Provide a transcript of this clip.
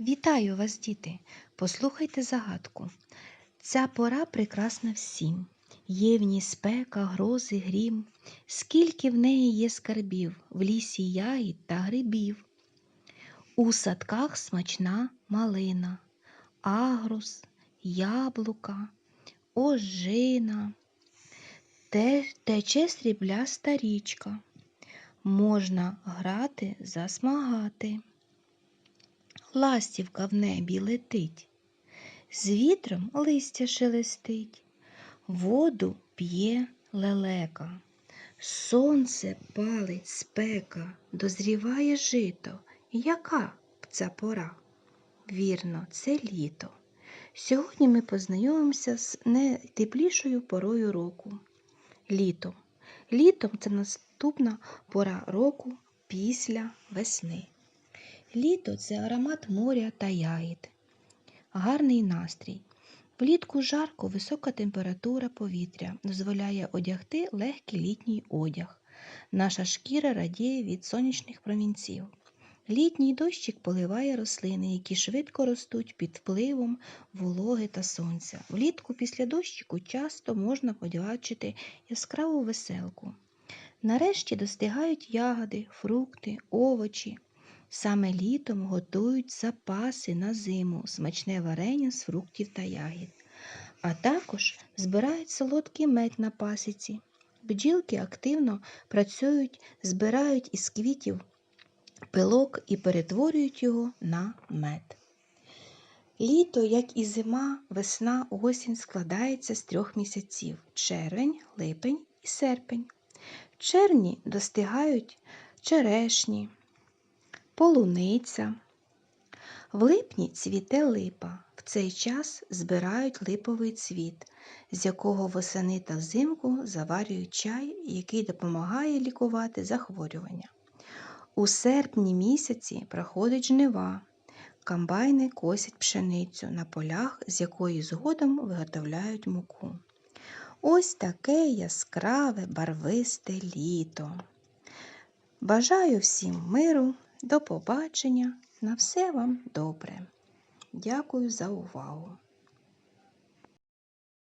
Вітаю вас, діти! Послухайте загадку. Ця пора прекрасна всім. Є в ній спека, грози, грім. Скільки в неї є скарбів, в лісі ягід та грибів. У садках смачна малина, агрус, яблука, ожина. Тече срібляста річка. Можна грати, засмагати. Ластівка в небі летить, з вітром листя шелестить, воду п'є лелека, сонце палить спека, дозріває жито. Яка б ця пора? Вірно, це літо. Сьогодні ми познайомимося з найтеплішою порою року літо. Літом це наступна пора року після весни. Літо це аромат моря та ягід, гарний настрій. Влітку жарко висока температура повітря дозволяє одягти легкий літній одяг. Наша шкіра радіє від сонячних промінців. Літній дощик поливає рослини, які швидко ростуть під впливом вологи та сонця. Влітку після дощику часто можна побачити яскраву веселку. Нарешті достигають ягоди, фрукти, овочі. Саме літом готують запаси на зиму, смачне варення з фруктів та ягід, а також збирають солодкий мед на пасіці. Бджілки активно працюють, збирають із квітів пилок і перетворюють його на мед. Літо, як і зима, весна, осінь складається з трьох місяців червень, липень і серпень. В червні достигають черешні, полуниця. В липні цвіте липа. В цей час збирають липовий цвіт, з якого восени та взимку заварюють чай, який допомагає лікувати захворювання. У серпні місяці проходить жнива. Комбайни косять пшеницю на полях, з якої згодом виготовляють муку. Ось таке яскраве барвисте літо. Бажаю всім миру, до побачення, на все вам добре. Дякую за увагу!